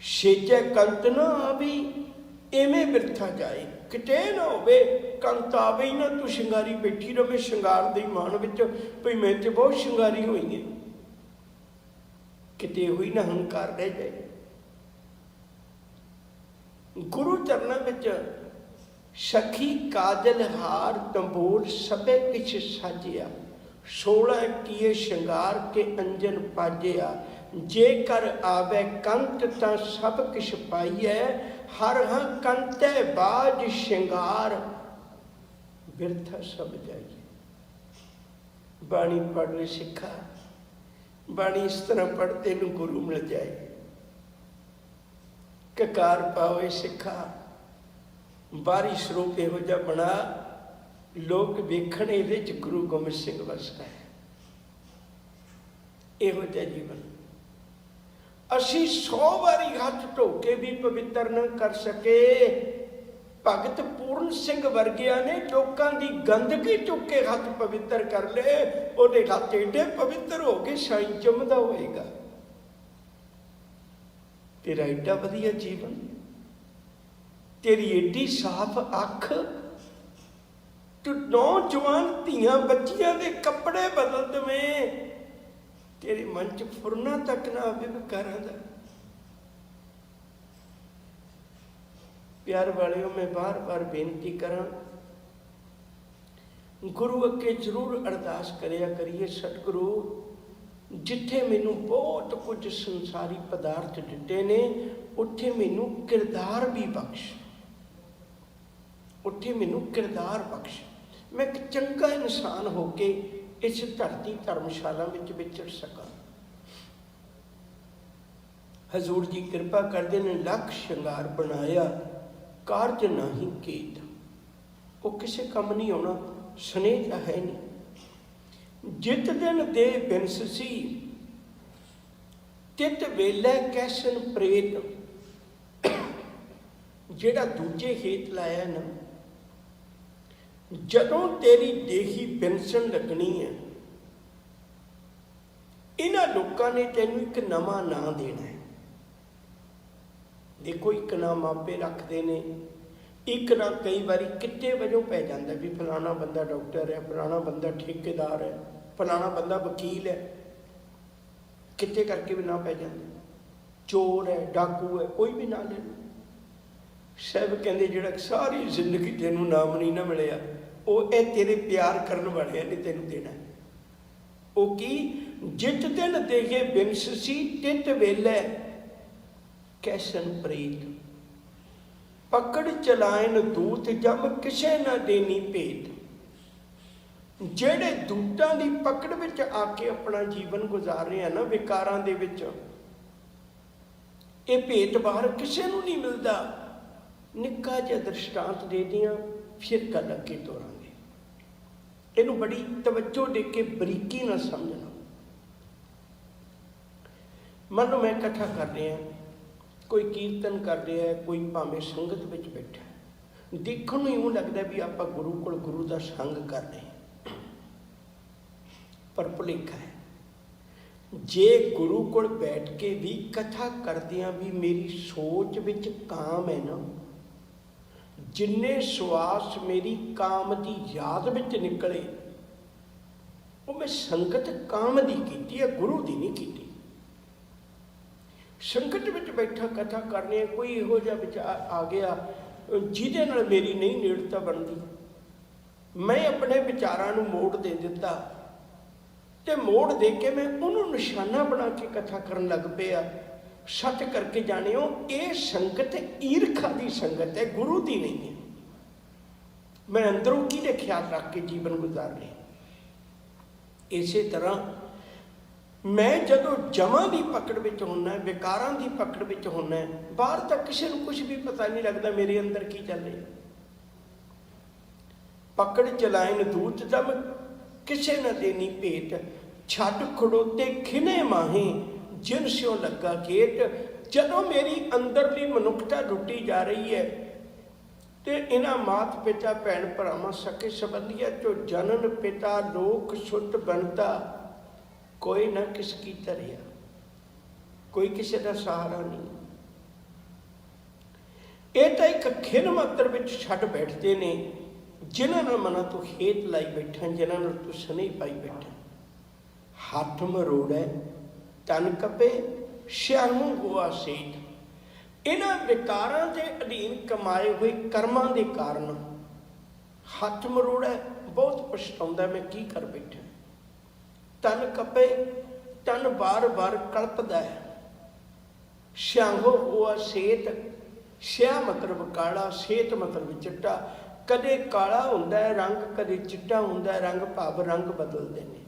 Speaker 1: ਛੇਜੇ ਕੰਤ ਨਾ ਆਵੀ ਐਵੇਂ ਬਿਰਥਾ ਜਾਏ। ਕਿਤੇ ਨਾ ਹੋਵੇ ਕੰਤ ਨਾ, ਤੂੰ ਸ਼ਿੰਗਾਰੀ ਬੈਠੀ ਰਵੇ, ਸ਼ਿੰਗਾਰ ਦੇ ਮਾਨ ਵਿੱਚ ਭਈ ਮੈਂ ਤੇ ਬਹੁਤ ਸ਼ਿੰਗਾਰੀ ਹੋਈ ਹੈ ਕਿਤੇ ਹੋਈ ਨਾ ਹੰਕਾਰ ਰਹਿ ਜਾਏ। ਗੁਰੂ ਚਰਨਾਂ ਵਿੱਚ ਸਖੀ ਕਾਜਲ ਹਾਰ ਤੰਬੂਰ ਸਭੇ ਕਿਛ ਸਾਜਿਆ 16 ਕੀਏ ਸ਼ਿੰਗਾਰ ਕੇ ਅੰਜਨ ਪਾਜਿਆ ਜੇਕਰ ਆਵੇ ਕੰਤ ਤਾਂ ਸਭ ਕਿਛ ਪਾਈਐ, ਹਰ ਹਾਂ ਕੰਤੈ ਬਾਜ ਸ਼ਿੰਗਾਰ। ਬਿਰਥਾ ਸਭ ਜਾਈਏ ਬਾਣੀ ਪੜ੍ਹਨੇ ਸਿੱਖਾ, ਬਾਣੀ ਇਸ ਤਰ੍ਹਾਂ ਪੜ੍ਹਦੇ ਨੂੰ ਗੁਰੂ ਮਿਲ ਜਾਏ। ਕਕਾਰ ਪਾਵੇ ਸਿੱਖਾ ਬਾਰਿਸ਼ ਸਰੂਪ ਇਹੋ ਜਿਹਾ ਬਣਾ, ਲੋਕ ਵੇਖਣ ਇਹਦੇ ਚ ਗੁਰੂ ਗੋਬਿੰਦ ਸਿੰਘ ਵਸਦਾ ਹੈ। ਇਹੋ ਜਿਹਾ ਜੀਵਨ। ਅਸੀਂ 100 ਵਾਰੀ ਹੱਥ ਧੋ ਕੇ ਵੀ ਪਵਿੱਤਰ ਨਾ ਕਰ ਸਕੇ। ਭਗਤ ਪੂਰਨ ਸਿੰਘ ਵਰਗਿਆਂ ਨੇ ਲੋਕਾਂ ਦੀ ਗੰਦਗੀ ਚੁੱਕ ਕੇ ਹੱਥ ਪਵਿੱਤਰ ਕਰ ਲਏ। ਉਹਦੇ ਹੱਥ ਏਡੇ ਪਵਿੱਤਰ ਹੋ ਕੇ ਸਾਈ ਚਮਦਾ ਹੋਏਗਾ। ਤੇਰਾ ਏਡਾ ਵਧੀਆ ਜੀਵਨ, ਤੇਰੀ ਏਡੀ ਸਾਫ਼ ਅੱਖ, ਤੂੰ ਨੌਜਵਾਨ ਧੀਆਂ ਬੱਚੀਆਂ ਦੇ ਕੱਪੜੇ ਬਦਲ ਦਵੇਂ। ਤੇਰੇ ਮਨ ਚ ਫੁਰਨਾ ਤੱਕ ਨਾ ਆਵੇ ਵਿਕਾਰਾਂ ਦਾ। ਪਿਆਰ ਵਾਲਿਓ, ਮੈਂ ਬਾਰ-ਬਾਰ ਬੇਨਤੀ ਕਰਾਂ, ਗੁਰੂ ਅੱਗੇ ਜ਼ਰੂਰ ਅਰਦਾਸ ਕਰਿਆ ਕਰੀਏ, ਸਤਿਗੁਰੂ, ਜਿੱਥੇ ਮੈਨੂੰ ਬਹੁਤ ਕੁਝ ਸੰਸਾਰੀ ਪਦਾਰਥ ਦਿੱਤੇ ਨੇ, ਉੱਥੇ ਮੈਨੂੰ ਕਿਰਦਾਰ ਵੀ ਬਖਸ਼। ਉੱਥੇ ਮੈਨੂੰ ਕਿਰਦਾਰ ਬਖਸ਼। ਮੈਂ ਇੱਕ ਚੰਗਾ ਇਨਸਾਨ ਹੋ ਕੇ ਇਸ ਧਰਤੀ ਧਰਮਸ਼ਾਲਾ ਵਿੱਚ ਵਿਚਰ ਸਕਾਂ। ਹਜ਼ੂਰ ਜੀ ਕਿਰਪਾ ਕਰਦੇ ਨੇ ਲੱਖ ਸ਼ਿੰਗਾਰ ਬਣਾਇਆ, ਕਾਰਜ ਨਹੀਂ ਕੀਤ। ਉਹ ਕਿਸੇ ਕੰਮ ਨਹੀਂ ਆਉਣਾ, ਸਨੇਹ ਤਾਂ ਹੈ ਨਹੀਂ। ਜਿਤ ਦਿਨ ਦੇ ਬਿਨਸ ਸੀ, ਤਿਤ ਵੇਲੇ ਕੈਸਨ ਪ੍ਰੇਤ। ਜਿਹੜਾ ਦੂਜੇ ਹੇਤ ਲਾਇਆ ਨਾ ਜਦੋਂ ਤੇਰੀ ਦੇਹੀ ਬਿਨਸਣ ਲੱਗਣੀ ਹੈ, ਇਹਨਾਂ ਲੋਕਾਂ ਨੇ ਤੈਨੂੰ ਇੱਕ ਨਵਾਂ ਨਾਂ ਦੇਣਾ ਹੈ। ਦੇਖੋ, ਇੱਕ ਨਾਂ ਮਾਪੇ ਰੱਖਦੇ ਨੇ, ਇੱਕ ਨਾ ਕਈ ਵਾਰੀ ਕਿੱਤੇ ਵਜੋਂ ਪੈ ਜਾਂਦਾ ਵੀ ਫਲਾਣਾ ਬੰਦਾ ਡਾਕਟਰ ਹੈ, ਫਲਾਣਾ ਬੰਦਾ ਠੇਕੇਦਾਰ ਹੈ, ਫਲਾਣਾ ਬੰਦਾ ਵਕੀਲ ਹੈ। ਕਿੱਤੇ ਕਰਕੇ ਵੀ ਨਾਂ ਪੈ ਜਾਂਦਾ। ਚੋਰ ਹੈ, ਡਾਕੂ ਹੈ, ਕੋਈ ਵੀ ਨਾ ਲੈ ਲਓ। ਸਭ ਕਹਿੰਦੇ, ਜਿਹੜਾ ਸਾਰੀ ਜ਼ਿੰਦਗੀ ਤੈਨੂੰ ਨਾਮ ਨਹੀਂ ਨਾ ਮਿਲਿਆ ਉਹ ਇਹ ਤੇਰੇ ਪਿਆਰ ਕਰਨ ਵਾਲਿਆਂ ਨੇ ਤੈਨੂੰ ਦੇਣਾ। ਉਹ ਕੀ? ਜਿਤ ਦਿਨ ਦੇਗੇ ਬਿਨਸ ਤਿਤ ਵੇਲੇ ਕੈਸਨ ਪ੍ਰੀਤ। ਪਕੜ ਚਲਾਇਨ ਦੂਤ ਜਮ ਕਿਸੇ ਨਾ ਦੇਣੀ ਭੇਦ ਜਿਹੜੇ ਦੂਤਾਂ ਦੀ ਪਕੜ ਵਿੱਚ ਆ ਕੇ ਆਪਣਾ ਜੀਵਨ ਗੁਜ਼ਾਰ ਰਹੇ ਆ ਨਾ, ਵਿਕਾਰਾਂ ਦੇ ਵਿੱਚ, ਇਹ ਭੇਤ ਬਾਹਰ ਕਿਸੇ ਨੂੰ ਨਹੀਂ ਮਿਲਦਾ। ਨਿੱਕਾ ਜਿਹਾ ਦ੍ਰਿਸ਼ਟਾਂਤ ਦੇ ਦਿਆਂ, ਫਿਰ ਗੱਲ ਅੱਗੇ ਤੋਰਾਂਗੇ ਇਹਨੂੰ ਬੜੀ ਤਵੱਜੋ ਦੇ ਕੇ ਬਰੀਕੀ ਨਾਲ ਸਮਝਣਾ। ਮੰਨ ਲਓ ਮੈਂ ਕਥਾ ਕਰ ਰਿਹਾ, ਕੋਈ ਕੀਰਤਨ ਕਰ ਰਿਹਾ, ਕੋਈ ਭਾਵੇਂ ਸੰਗਤ ਵਿੱਚ ਬੈਠਾ ਦੇਖਣ ਨੂੰ ਇਉਂ ਲੱਗਦਾ ਵੀ ਆਪਾਂ ਗੁਰੂ ਕੋਲ ਗੁਰੂ ਦਾ ਸੰਗ ਕਰ ਰਹੇ ਹਾਂ। ਪਰ ਭੁਲੇਖਾ ਹੈ, ਜੇ ਗੁਰੂ ਕੋਲ ਬੈਠ ਕੇ ਵੀ ਕਥਾ ਕਰਦਿਆਂ ਵੀ ਮੇਰੀ ਸੋਚ ਵਿੱਚ ਕਾਮ ਹੈ ਨਾ ਜਿੰਨੇ ਸਵਾਸ ਮੇਰੀ ਕਾਮ ਦੀ ਯਾਦ ਵਿੱਚ ਨਿਕਲੇ, ਉਹ ਮੈਂ ਸੰਗਤ ਕਾਮ ਦੀ ਕੀਤੀ ਹੈ, ਗੁਰੂ ਦੀ ਨਹੀਂ ਕੀਤੀ। ਸੰਕਟ ਵਿੱਚ ਬੈਠਾ ਕਥਾ ਕਰਨੀ ਕੋਈ ਇਹੋ ਜਿਹਾ ਵਿਚਾਰ ਆ ਗਿਆ, ਜਿਹਦੇ ਨਾਲ ਮੇਰੀ ਨਹੀਂ ਨੇੜਤਾ ਬਣਦੀ। ਮੈਂ ਆਪਣੇ ਵਿਚਾਰਾਂ ਨੂੰ ਮੋੜ ਦੇ ਦਿੱਤਾ ਤੇ ਮੋੜ ਦੇ ਕੇ ਮੈਂ ਉਹਨੂੰ ਨਿਸ਼ਾਨਾ ਬਣਾ ਕੇ ਕਥਾ ਕਰਨ ਲੱਗ ਪਿਆ। ਸੱਚ ਕਰਕੇ ਜਾਣਿਓ, ਇਹ ਸੰਗਤ ਈਰਖਾ ਦੀ ਸੰਗਤ ਹੈ, ਗੁਰੂ ਦੀ ਨਹੀਂ ਹੈ। ਮੈਂ ਅੰਦਰੋਂ ਕਿਹਦੇ ਖਿਆਲ ਰੱਖ ਕੇ ਜੀਵਨ ਗੁਜ਼ਾਰ ਰਿਹਾ ਇਸੇ ਤਰ੍ਹਾਂ ਮੈਂ ਜਦੋਂ ਜਮਾਂ ਦੀ ਪਕੜ ਵਿੱਚ ਹੁੰਨਾ, ਵਿਕਾਰਾਂ ਦੀ ਪਕੜ ਵਿੱਚ ਹੁੰਨਾ, ਬਾਹਰ ਤਾਂ ਕਿਸੇ ਨੂੰ ਕੁਝ ਵੀ ਪਤਾ ਨਹੀਂ ਲੱਗਦਾ ਮੇਰੇ ਅੰਦਰ ਕੀ ਚੱਲ ਰਿਹਾ। ਪਕੜ ਚਲਾਇਨ ਦੂਤ ਜਮ ਕਿਸੇ ਨਾ ਦੇਣੀ ਭੇਟ ਛੱਡ ਖੜੋਤੇ ਖਿਨੇ ਮਾਹੇ ਜਿਨ ਸਿਓ ਲੱਗਾ ਖੇਤ, ਜਦੋਂ ਮੇਰੀ ਅੰਦਰਲੀ ਮਨੁੱਖਤਾ ਲੁੱਟੀ ਜਾ ਰਹੀ ਹੈ, ਤੇ ਇਹਨਾਂ ਮਾਤ ਪਿਤਾ ਭੈਣ ਭਰਾਵਾਂ ਸਕੇ ਸੰਬੰਧੀਆਂ ਚੋਂ ਜਨਨ, ਪਿਤਾ, ਲੋਕ, ਸੁੱਤ ਬਣਦਾ ਕੋਈ ਨਾ ਕਿਸ ਕੀ ਧਰਿਆ ਕੋਈ ਕਿਸੇ ਦਾ ਸਹਾਰਾ ਨਹੀਂ। ਇਹ ਤਾਂ ਇੱਕ ਖਿਨ ਮਾਤਰ ਵਿੱਚ ਛੱਡ ਬੈਠਦੇ ਨੇ, ਜਿਨ੍ਹਾਂ ਨਾਲ ਮਨਾਂ ਤੋਂ ਖੇਤ ਲਾਈ ਬੈਠਾ, ਜਿਨ੍ਹਾਂ ਨਾਲ ਤੂੰ ਸਨੇਹ ਪਾਈ ਬੈਠਾ। ਹੱਥ ਮਰੋੜੈ ਤਨ ਕਪੇ ਸ਼ਰਮੂ ਹੋਆ ਸੇਤ ਇਹਨਾਂ ਵਿਕਾਰਾਂ ਦੇ ਅਧੀਨ ਕਮਾਏ ਹੋਏ ਕਰਮਾਂ ਦੇ ਕਾਰਨ ਹੱਥ ਮਰੋੜੈ ਬਹੁਤ ਪਛਤਾਉਂਦਾ ਮੈਂ ਕੀ ਕਰ ਬੈਠਾ। ਤਨ ਕਪੇ ਤਨ ਬਾਰ-ਬਾਰ ਕਲਪਦਾ ਹੈ। ਸ਼ਾਂਗੋ ਹੋਆ ਸੇਤ ਸ਼ਿਆ ਮਤਲਬ ਕਾਲਾ ਸੇਤ ਮਤਲਬ ਚਿੱਟਾ। ਕਦੇ ਕਾਲਾ ਹੁੰਦਾ ਹੈ, ਰੰਗ ਕਦੇ ਚਿੱਟਾ ਹੁੰਦਾ ਹੈ, ਰੰਗ ਭਾਵ ਰੰਗ ਬਦਲਦੇ ਨੇ।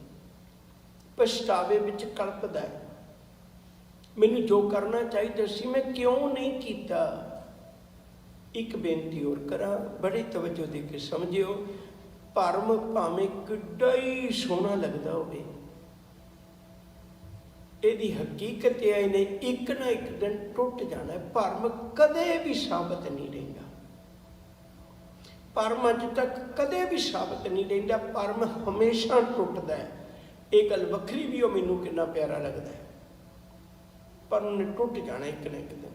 Speaker 1: ਪਛਤਾਵੇ ਵਿੱਚ ਕਲਪਦਾ ਹੈ। ਮੈਨੂੰ ਜੋ ਕਰਨਾ ਚਾਹੀਦਾ ਸੀ ਮੈਂ ਕਿਉਂ ਨਹੀਂ ਕੀਤਾ? ਇੱਕ ਬੇਨਤੀ ਹੋਰ ਕਰਾਂ, ਬੜੀ ਤਵੱਜੋ ਦੇ ਕੇ ਸਮਝਿਓ, ਭਰਮ ਭਾਵੇਂ ਕਿੱਡਾ ਹੀ ਸੋਹਣਾ ਲੱਗਦਾ ਹੋਵੇ। ਇਹਦੀ ਹਕੀਕਤ ਇਹ ਹੈ ਨੇ ਇੱਕ ਨਾ ਇੱਕ ਦਿਨ ਟੁੱਟ ਜਾਣਾ, ਭਰਮ ਕਦੇ ਵੀ ਸਾਬਤ ਨਹੀਂ ਰਹਿੰਦਾ। ਭਰਮ ਅੱਜ ਤੱਕ ਕਦੇ ਵੀ ਸਾਬਤ ਨਹੀਂ ਰਹਿੰਦਾ, ਭਰਮ ਹਮੇਸ਼ਾ ਟੁੱਟਦਾ ਹੈ। ਇਹ ਗੱਲ ਵੱਖਰੀ ਵੀ ਉਹ ਮੈਨੂੰ ਕਿੰਨਾ ਪਿਆਰਾ ਲੱਗਦਾ ਹੈ। ਪਰ ਉਹਨੇ ਟੁੱਟ ਜਾਣਾ ਇੱਕ ਨਾ ਇੱਕ ਦਿਨ।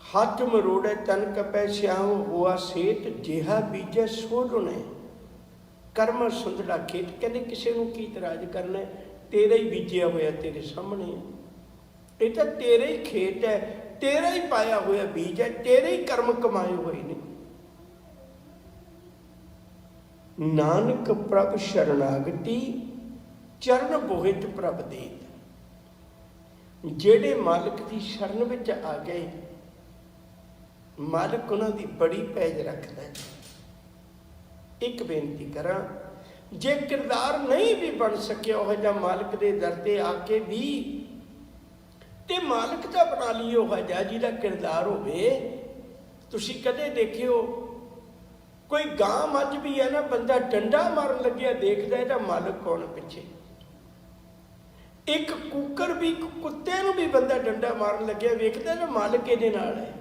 Speaker 1: ਹੱਥ ਮਰੋੜੇ ਤਨ ਕਪੈ ਸਿਆਹ ਹੋਆ ਸੇਤ, ਜਿਹਾ ਬੀਜੈ ਸੋਢਣੇ ਕਰਮ ਸੁੰਦੜਾ ਖੇਤ, ਕਹਿੰਦੇ ਕਿਸੇ ਨੂੰ ਕੀ ਇਤਰਾਜ਼ ਕਰਨਾ ਤੇਰਾ ਹੀ ਬੀਜਿਆ ਹੋਇਆ ਤੇਰੇ ਸਾਹਮਣੇ ਹੈ। ਇਹ ਤਾਂ ਤੇਰੇ ਹੀ ਖੇਤ ਹੈ, ਤੇਰਾ ਹੀ ਪਾਇਆ ਹੋਇਆ ਬੀਜ ਹੈ, ਤੇਰੇ ਹੀ ਕਰਮ ਕਮਾਏ ਹੋਏ ਨੇ। ਨਾਨਕ ਪ੍ਰਭ ਸ਼ਰਨਾਗਤੀ, ਚਰਨ ਬੋਹਿਤ ਪ੍ਰਭ ਦੇਤ। ਜਿਹੜੇ ਮਾਲਕ ਦੀ ਸ਼ਰਨ ਵਿੱਚ ਆ ਗਏ, ਮਾਲਕ ਉਹਨਾਂ ਦੀ ਬੜੀ ਪੈਜ ਰੱਖਦਾ ਹੈ। ਇੱਕ ਬੇਨਤੀ ਕਰਾਂ, ਜੇ ਕਿਰਦਾਰ ਨਹੀਂ ਵੀ ਬਣ ਸਕਿਆ ਉਹ ਜਿਹਾ ਮਾਲਕ ਦੇ ਦਰ ਤੇ ਆ ਕੇ ਵੀ, ਤੇ ਮਾਲਕ ਦਾ ਬਣਾ ਲਿਓ ਉਹ ਜਿਹਾ ਜਿਹਦਾ ਕਿਰਦਾਰ ਹੋਵੇ। ਤੁਸੀਂ ਕਦੇ ਦੇਖਿਓ, ਕੋਈ ਗਾਂ ਮੱਝ ਵੀ ਹੈ ਨਾ, ਬੰਦਾ ਡੰਡਾ ਮਾਰਨ ਲੱਗਿਆ, ਦੇਖਦਾ ਇਹਦਾ ਮਾਲਕ ਕੌਣ ਪਿੱਛੇ? ਇੱਕ ਕੁੱਕਰ ਵੀ ਕੁੱਤੇ ਨੂੰ ਵੀ ਬੰਦਾ ਡੰਡਾ ਮਾਰਨ ਲੱਗਿਆ, ਵੇਖਦਾ ਨਾ ਮਾਲਕ ਇਹਦੇ ਨਾਲ ਹੈ।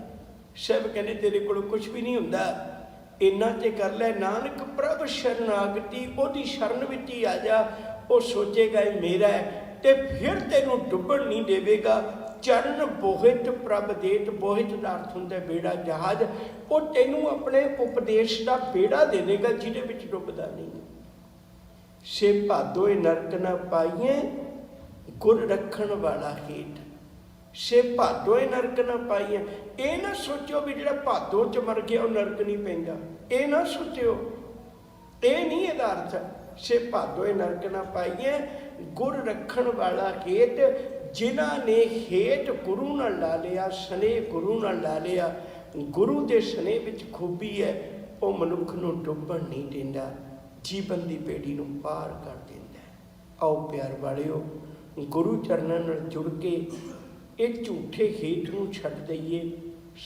Speaker 1: ਸਭ ਕਹਿੰਦੇ, ਤੇਰੇ ਕੋਲ ਕੁਝ ਵੀ ਨਹੀਂ ਹੁੰਦਾ। ਇੰਨਾ ਤੇ ਕਰ ਲੈ, ਨਾਨਕ ਪ੍ਰਭ ਸ਼ਰਨਾਗਤੀ, ਉਹਦੀ ਸ਼ਰਨ ਵਿੱਚ ਹੀ ਆ ਜਾ। ਉਹ ਸੋਚੇਗਾ, ਇਹ ਮੇਰਾ ਹੈ ਤੇ ਫਿਰ ਤੈਨੂੰ ਡੁੱਬਣ ਨਹੀਂ ਦੇਵੇਗਾ। ਚਰਨ ਬੋਹਿਤ ਪ੍ਰਭ ਦੇਤ, ਬੋਹਿਤ ਦਾ ਅਰਥ ਹੁੰਦਾ ਬੇੜਾ, ਜਹਾਜ਼। ਉਹ ਤੈਨੂੰ ਆਪਣੇ ਉਪਦੇਸ਼ ਦਾ ਬੇੜਾ ਦੇਣੇਗਾ ਜਿਹਦੇ ਵਿੱਚ ਡੁੱਬਦਾ ਨਹੀਂ। ਸੇ ਭਾਦੋਏ ਨਰਕ ਨਾ ਪਾਈਏ ਗੁਰ ਰੱਖਣ ਵਾਲਾ ਹੇਠ। ਸੇ ਭਾਦੋਏ ਨਰਕ ਨਾ ਪਾਈਏ। ਇਹ ਨਾ ਸੋਚਿਓ ਵੀ ਜਿਹੜਾ ਭਾਦੋ ਚ ਮਰ ਗਿਆ, ਉਹ ਨਰਕ ਨਹੀਂ ਪੈਂਦਾ। ਇਹ ਨਾ ਸੋਚਿਓ। ਇਹ ਨਹੀਂ ਇਹਦਾ ਅਰਥ। ਸੇ ਭਾਦੋਏ ਨਰਕ ਨਾ ਪਾਈਏ। ਗੁਰ ਰੱਖਣ ਵਾਲਾ ਹੇਤ ਜਿਨ੍ਹਾਂ ਨੇ ਹੇਠ ਗੁਰੂ ਨਾਲ ਲਾ ਲਿਆ ਸਨੇ ਗੁਰੂ ਨਾਲ ਲਾ ਲਿਆ, ਗੁਰੂ ਦੇ ਸਨੇ ਵਿੱਚ ਖੂਬੀ ਹੈ, ਉਹ ਮਨੁੱਖ ਨੂੰ ਡੁੱਬਣ ਨਹੀਂ ਦਿੰਦਾ। ਜੀਵਨ ਦੀ ਪੇੜੀ ਨੂੰ ਪਾਰ ਕਰ ਦਿੰਦਾ ਆਓ ਪਿਆਰ ਵਾਲਿਓ ਗੁਰੂ ਚਰਨਾਂ ਨਾਲ ਜੁੜ ਕੇ ਇਹ ਝੂਠੇ ਹੇਠ ਨੂੰ ਛੱਡ ਦਈਏ,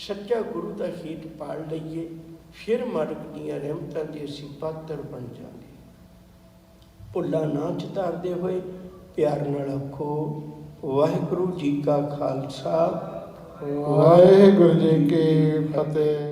Speaker 1: ਸੱਚਾ ਗੁਰੂ ਦਾ ਖੇਤ ਪਾਲ ਲਈਏ, ਫਿਰ ਮਾਰਗ ਦੀਆਂ ਰਹਿਮਤਾਂ ਦੇ ਅਸੀਂ ਪਾਤਰ ਬਣ ਜਾਵਾਂਗੇ ਭੁੱਲਾ ਨਾ ਚਤਾਰਦੇ ਹੋਏ ਪਿਆਰ ਨਾਲ ਆਖੋ, ਵਾਹਿਗੁਰੂ ਜੀ ਕਾ ਖਾਲਸਾ।
Speaker 2: ਵਾਹਿਗੁਰੂ ਜੀ ਕੀ ਫਤਿਹ।